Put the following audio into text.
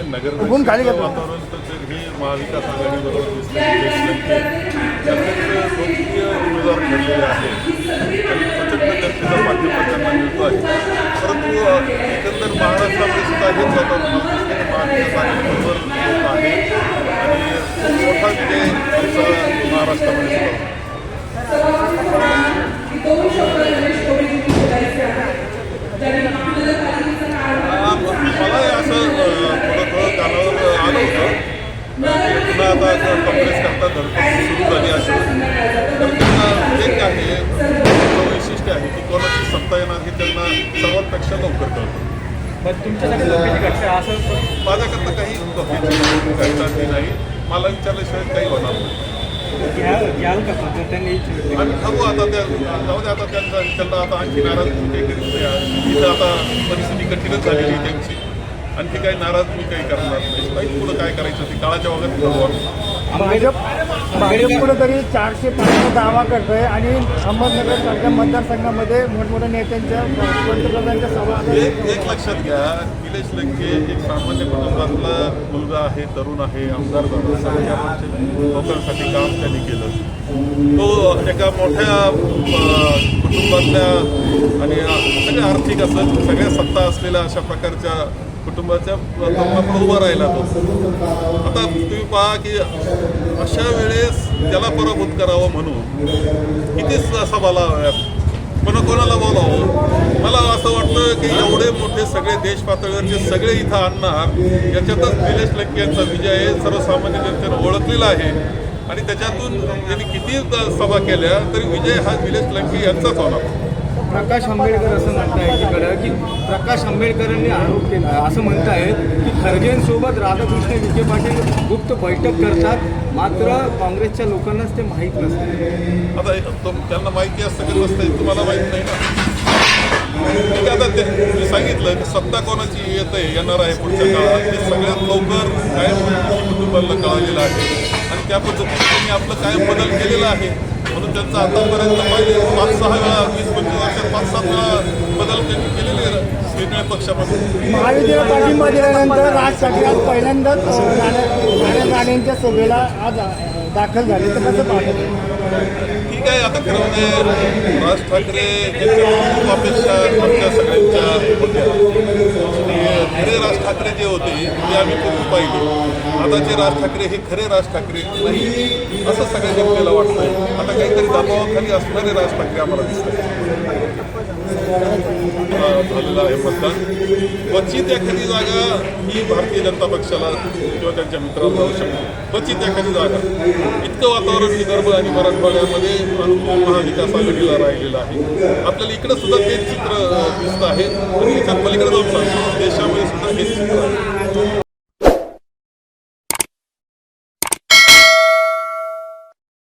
आपण खाली घेतो. हे महाविकास परंतु एकंदर महाराष्ट्रामध्ये सुद्धा हेच वातावरण महाविकास आघाडीबरोबर लोक आहेत आणि खूप मोठा विजय आमचा महाराष्ट्रामध्ये सुद्धा होतो. आ, मला असं अ, थोडं थोडं कानावर आलं होतं की पुन्हा आता काँग्रेस करता धडपड सुरू झाली असेल तर त्यांना आहे त्यांचं वैशिष्ट्य आहे की कोणाची सत्ता येणार हे त्यांना सर्वांपेक्षा लवकर कळतं. माझ्याकरता काही धोक्याची नाही. मला विचारल्याशिवाय काही होणार नाही. आणि ठरवू आता त्या जाऊ दे आता त्यांचा त्यांना आता आणखी नाराज काही इथं आता परिस्थिती कठीणच झालेली त्यांची. आणखी काही नाराज मी काही करणार नाही. काही पुढं काय करायचं? ते काळाच्या वगैरे ठरवू. भाजप भाजप कुठेतरी चारशे पाचचा दावा करतोय आणि अहमदनगर सारख्या मतदारसंघामध्ये मोठमोठ्या नेत्यांच्या पंतप्रधानांच्या सभा एक एक लक्षात घ्या. निलेश लंके एक सामान्य कुटुंबातला मुलगा आहे तरुण आहे आमदार लोकांसाठी काम त्यांनी केलं. तो एका मोठ्या कुटुंबातल्या आणि सगळ्या आर्थिक असं सगळ्या सत्ता असलेल्या अशा प्रकारच्या कुटुंबाच्या तरुणाकडे उभा राहिला तो. आता तुम्ही पहा की अशा वेळेस त्याला पराभूत करावं म्हणून कितीच असा सभाला पण कोणाला बोलावं? मला असं वाटतं की एवढे मोठे सगळे देश पातळीवरचे सगळे इथं आणणार याच्यातच निलेश लंके यांचा विजय हे सर्वसामान्य जनतेनं ओळखलेला आहे. आणि त्याच्यातून त्यांनी किती सभा केल्या तरी विजय हा निलेश लंके यांचाच होणार. प्रकाश आंबेडकर असं म्हणताय एकीकडं की प्रकाश आंबेडकरांनी आरोप केला. असं म्हणतायत की खरगेंसोबत राधाकृष्ण विखे पाटील गुप्त बैठक करतात मात्र काँग्रेसच्या लोकांनाच ते माहीत नसतं. आता त्यांना माहिती असतं की नसतं तुम्हाला माहीत नाही ना. आता ते मी सांगितलं की सत्ता कोणाची येत आहे येणार आहे पुढच्या काळात. ते सगळ्यात लवकर कायम कुटुंबाला कळालेलं आहे. आणि त्या पद्धतीने त्यांनी आपलं कायम बदल केलेला आहे. म्हणून त्यांचा आतापर्यंत पहिले पाच सहा वेळा वीस पंचवीस वर्षात पाच सात वेळा बदल त्यांनी केलेले निर्णय पक्षामध्ये. महायुतीला पाठिंबा दिल्यानंतर राज ठाकरे आज पहिल्यांदाच राणेंच्या सभेला आज दाखल झाले. तर कसं पाहतो ठीक आहे आता खरं म्हणजे राज ठाकरे यांच्या अपेक्षा आमच्या सगळ्यांच्या होत्या राज ठाकरे जे होते ते आम्ही पूर्वी पाहिले. आताचे राज ठाकरे हे खरे राज ठाकरे नाही. असं सगळ्या जनतेला वाटतंय. आता काहीतरी दबावाखाली असणारे राज ठाकरे आम्हाला दिसतात. झालेलं आहे मतदान. क्वचित एखादी जागा ही भारतीय जनता पक्षाला किंवा त्यांच्या मित्राला जाऊ शकते. क्वचित एखादी जागा. इतकं वातावरण विदर्भ आणि मराठवाड्यामध्ये अनुकूल महाविकास आघाडीला राहिलेलं आहे. आपल्याला इकडं सुद्धा तेच चित्र दिसत दिसतं आहे. आणि त्याच्यात पलीकडे जाऊन सांगतो देशामध्ये सुद्धा हेच चित्र आहे.